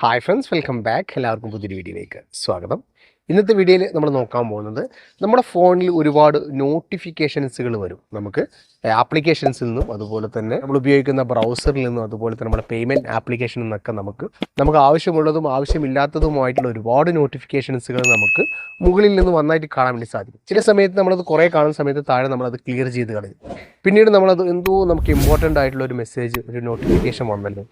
Hi friends welcome back എല്ലാവർക്കും പുതിയൊരു വീഡിയോയിലേക്ക് സ്വാഗതം. ഇന്നത്തെ വീഡിയോയിൽ നമ്മൾ നോക്കാൻ പോകുന്നത് നമ്മുടെ ഫോണിൽ ഒരുപാട് നോട്ടിഫിക്കേഷൻസുകൾ വരും. നമുക്ക് ആപ്ലിക്കേഷൻസിൽ നിന്നും അതുപോലെ തന്നെ നമ്മൾ ഉപയോഗിക്കുന്ന ബ്രൗസറിൽ നിന്നും അതുപോലെ തന്നെ നമ്മുടെ പേയ്മെന്റ് ആപ്ലിക്കേഷനിൽ നിന്നൊക്കെ നമുക്ക് നമുക്ക് ആവശ്യമുള്ളതും ആവശ്യമില്ലാത്തതുമായിട്ടുള്ള ഒരുപാട് നോട്ടിഫിക്കേഷൻസുകൾ നമുക്ക് മുകളിൽ നിന്ന് നന്നായിട്ട് കാണാൻ വേണ്ടി സാധിക്കും. ചില സമയത്ത് നമ്മളത് കുറേ കാണുന്ന സമയത്ത് താഴെ നമ്മളത് ക്ലിയർ ചെയ്ത് കളയും. പിന്നീട് നമ്മളത് എന്തോ നമുക്ക് ഇമ്പോർട്ടന്റ് ആയിട്ടുള്ള ഒരു മെസ്സേജ് ഒരു നോട്ടിഫിക്കേഷൻ വന്നല്ലോ.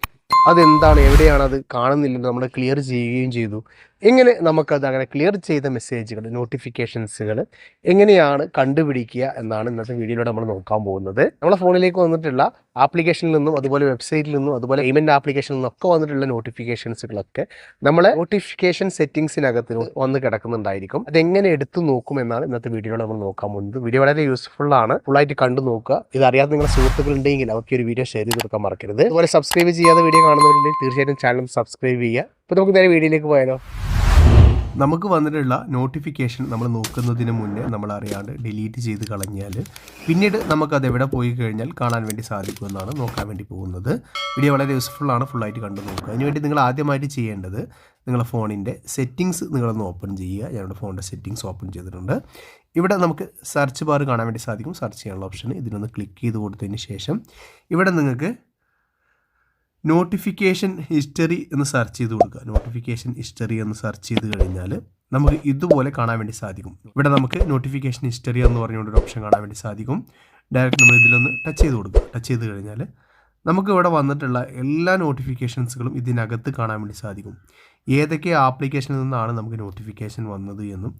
അതെന്താണ്? എവിടെയാണ് അത് കാണുന്നില്ലല്ലോ. നമ്മൾ ക്ലിയർ ചെയ്യുകയും ചെയ്തു. എങ്ങനെ നമുക്കത് അങ്ങനെ ക്ലിയർ ചെയ്ത മെസ്സേജുകൾ നോട്ടിഫിക്കേഷൻസുകൾ എങ്ങനെയാണ് കണ്ടുപിടിക്കുക എന്നാണ് ഇന്നത്തെ വീഡിയോയിലൂടെ നമ്മൾ നോക്കാൻ പോകുന്നത്. നമ്മളെ ഫോണിലേക്ക് വന്നിട്ടുള്ള ആപ്ലിക്കേഷനിൽ നിന്നും അതുപോലെ വെബ്സൈറ്റിൽ നിന്നും അതുപോലെ പേയ്മെന്റ് ആപ്ലിക്കേഷനിൽ നിന്നൊക്കെ വന്നിട്ടുള്ള നോട്ടിഫിക്കേഷൻസുകളൊക്കെ നമ്മളെ നോട്ടിഫിക്കേഷൻ സെറ്റിംഗ്സിനകത്ത് വന്ന് കിടക്കുന്നുണ്ടായിരിക്കും. അതെങ്ങനെ എടുത്തു നോക്കും എന്നാണ് ഇന്നത്തെ വീഡിയോയിലൂടെ നമ്മൾ നോക്കാൻ പോകുന്നത്. വീഡിയോ വളരെ യൂസ്ഫുൾ ആണ്. ഫുള്ളായിട്ട് കണ്ടു നോക്കുക. ഇത് അറിയാത്ത നിങ്ങളുടെ സുഹൃത്തുക്കൾ ഉണ്ടെങ്കിൽ അവർക്ക് ഒരു വീഡിയോ ഷെയർ ചെയ്ത് കൊടുക്കാൻ മറക്കരുത്. അതുപോലെ സബ്സ്ക്രൈബ് ചെയ്യാതെ വീഡിയോ കാണുന്നവരുണ്ടെങ്കിൽ തീർച്ചയായിട്ടും ചാനൽ സബ്സ്ക്രൈബ് ചെയ്യുക. അപ്പോൾ നമുക്ക് നേരെ വീഡിയോയിലേക്ക് പോയാലോ? നമുക്ക് വന്നിട്ടുള്ള നോട്ടിഫിക്കേഷൻ നമ്മൾ നോക്കുന്നതിന് മുന്നേ നമ്മൾ അറിയാണ്ട് ഡിലീറ്റ് ചെയ്ത് കളഞ്ഞാൽ പിന്നീട് നമുക്കത് എവിടെ പോയി കഴിഞ്ഞാൽ കാണാൻ വേണ്ടി സാധിക്കുമെന്നാണ് നോക്കാൻ വേണ്ടി പോകുന്നത്. വീഡിയോ വളരെ യൂസ്ഫുൾ ആണ് ഫുള്ളായിട്ട് കണ്ടു നോക്കുക. അതിനുവേണ്ടി നിങ്ങൾ ആദ്യമായിട്ട് ചെയ്യേണ്ടത് നിങ്ങളുടെ ഫോണിന്റെ സെറ്റിങ്സ് നിങ്ങളൊന്ന് ഓപ്പൺ ചെയ്യുക. ഞങ്ങളുടെ ഫോണിന്റെ സെറ്റിങ്സ് ഓപ്പൺ ചെയ്തിട്ടുണ്ട്. ഇവിടെ നമുക്ക് സെർച്ച് ബാർ കാണാൻ വേണ്ടി സാധിക്കും. സെർച്ച് ചെയ്യാനുള്ള ഓപ്ഷൻ ഇതിനൊന്ന് ക്ലിക്ക് ചെയ്ത് കൊടുത്തതിന് ശേഷം ഇവിടെ നിങ്ങൾക്ക് നോട്ടിഫിക്കേഷൻ ഹിസ്റ്ററി എന്ന് സെർച്ച് ചെയ്ത് കൊടുക്കുക. നോട്ടിഫിക്കേഷൻ ഹിസ്റ്ററി എന്ന് സെർച്ച് ചെയ്ത് കഴിഞ്ഞാൽ നമുക്ക് ഇതുപോലെ കാണാൻ വേണ്ടി സാധിക്കും. ഇവിടെ നമുക്ക് നോട്ടിഫിക്കേഷൻ ഹിസ്റ്ററി എന്ന് പറഞ്ഞുകൊണ്ട് ഒരു ഓപ്ഷൻ കാണാൻ വേണ്ടി സാധിക്കും. ഡയറക്റ്റ് നമ്മൾ ഇതിലൊന്ന് ടച്ച് ചെയ്ത് കൊടുക്കുക. ടച്ച് ചെയ്ത് കഴിഞ്ഞാൽ നമുക്ക് ഇവിടെ വന്നിട്ടുള്ള എല്ലാ നോട്ടിഫിക്കേഷൻസുകളും ഇതിനകത്ത് കാണാൻ വേണ്ടി സാധിക്കും. ഏതൊക്കെ ആപ്ലിക്കേഷനിൽ നിന്നാണ് നമുക്ക് നോട്ടിഫിക്കേഷൻ വന്നത് എന്നും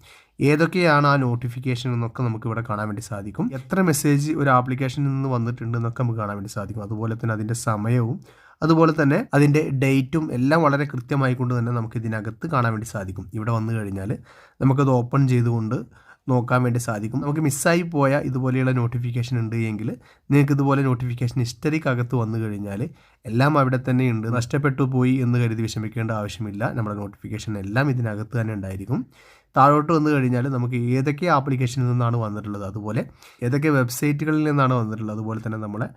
ഏതൊക്കെയാണ് ആ നോട്ടിഫിക്കേഷൻ എന്നൊക്കെ നമുക്ക് ഇവിടെ കാണാൻ വേണ്ടി സാധിക്കും. എത്ര മെസ്സേജ് ഒരു ആപ്ലിക്കേഷനിൽ നിന്ന് വന്നിട്ടുണ്ട് എന്നൊക്കെ നമുക്ക് കാണാൻ വേണ്ടി സാധിക്കും. അതുപോലെ തന്നെ അതിന്റെ സമയവും അതുപോലെ തന്നെ അതിന്റെ ഡേറ്റും എല്ലാം വളരെ കൃത്യമായി കൊണ്ട് തന്നെ നമുക്ക് ഇതിനകത്ത് കാണാൻ വേണ്ടി സാധിക്കും. ഇവിടെ വന്നു കഴിഞ്ഞാൽ നമുക്കത് ഓപ്പൺ ചെയ്തുകൊണ്ട് നോക്കാൻ വേണ്ടി സാധിക്കും. നമുക്ക് മിസ്സായി പോയ ഇതുപോലെയുള്ള നോട്ടിഫിക്കേഷൻ ഉണ്ട് എങ്കിൽ നിങ്ങൾക്ക് ഇതുപോലെ നോട്ടിഫിക്കേഷൻ ഹിസ്റ്ററിക്കകത്ത് വന്നു കഴിഞ്ഞാൽ എല്ലാം അവിടെ തന്നെ ഉണ്ട്. നഷ്ടപ്പെട്ടു പോയി എന്ന് കരുതി വിഷമിക്കേണ്ട ആവശ്യമില്ല. നമ്മുടെ നോട്ടിഫിക്കേഷൻ എല്ലാം ഇതിനകത്ത് തന്നെ ഉണ്ടായിരിക്കും. താഴോട്ട് വന്നു കഴിഞ്ഞാൽ നമുക്ക് ഏതൊക്കെ ആപ്ലിക്കേഷനിൽ നിന്നാണ് വന്നിട്ടുള്ളത്? അതുപോലെ ഏതൊക്കെ വെബ്സൈറ്റുകളിൽ നിന്നാണ് വന്നിട്ടുള്ളത്? അതുപോലെ തന്നെ നമ്മളെ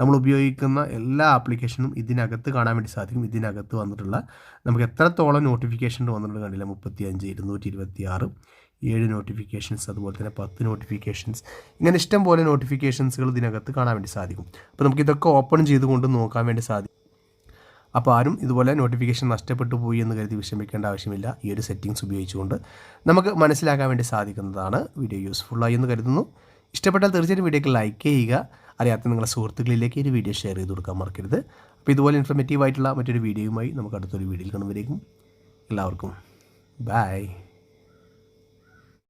നമ്മൾ ഉപയോഗിക്കുന്ന എല്ലാ ആപ്ലിക്കേഷനും ഇതിനകത്ത് കാണാൻ വേണ്ടി സാധിക്കും. ഇതിനകത്ത് വന്നിട്ടുള്ള നമുക്ക് എത്രത്തോളം നോട്ടിഫിക്കേഷൻ വന്നിട്ടുണ്ട് കണ്ടില്ല? മുപ്പത്തി അഞ്ച് ഇരുന്നൂറ്റി ഇരുപത്തി ആറ് ഏഴ് നോട്ടിഫിക്കേഷൻസ് അതുപോലെ തന്നെ പത്ത് നോട്ടിഫിക്കേഷൻസ്. ഇങ്ങനെ ഇഷ്ടം പോലെ നോട്ടിഫിക്കേഷൻസുകൾ ഇതിനകത്ത് കാണാൻ വേണ്ടി സാധിക്കും. അപ്പോൾ നമുക്ക് ഇതൊക്കെ ഓപ്പൺ ചെയ്തുകൊണ്ട് നോക്കാൻ വേണ്ടി സാധിക്കും. അപ്പോൾ ആരും ഇതുപോലെ നോട്ടിഫിക്കേഷൻ നഷ്ടപ്പെട്ടു പോയി എന്ന് കരുതി വിഷമിക്കേണ്ട ആവശ്യമില്ല. ഈ ഒരു സെറ്റിങ്സ് ഉപയോഗിച്ചുകൊണ്ട് നമുക്ക് മനസ്സിലാക്കാൻ വേണ്ടി സാധിക്കുന്നതാണ് വീഡിയോ യൂസ്ഫുള്ളായി എന്ന് കരുതുന്നു. ഇഷ്ടപ്പെട്ടാൽ തീർച്ചയായിട്ടും വീഡിയോക്ക് ലൈക്ക് ചെയ്യുക. അറിയാത്ത നിങ്ങളുടെ സുഹൃത്തുക്കളിലേക്ക് ഈ വീഡിയോ ഷെയർ ചെയ്ത് കൊടുക്കാൻ മറക്കരുത്. അപ്പോൾ ഇതുപോലെ ഇൻഫർമേറ്റീവ് ആയിട്ടുള്ള മറ്റൊരു വീഡിയോയുമായി നമുക്ക് അടുത്തൊരു വീഡിയോയിൽ കാണുമ്പോഴേക്കും എല്ലാവർക്കും ബൈ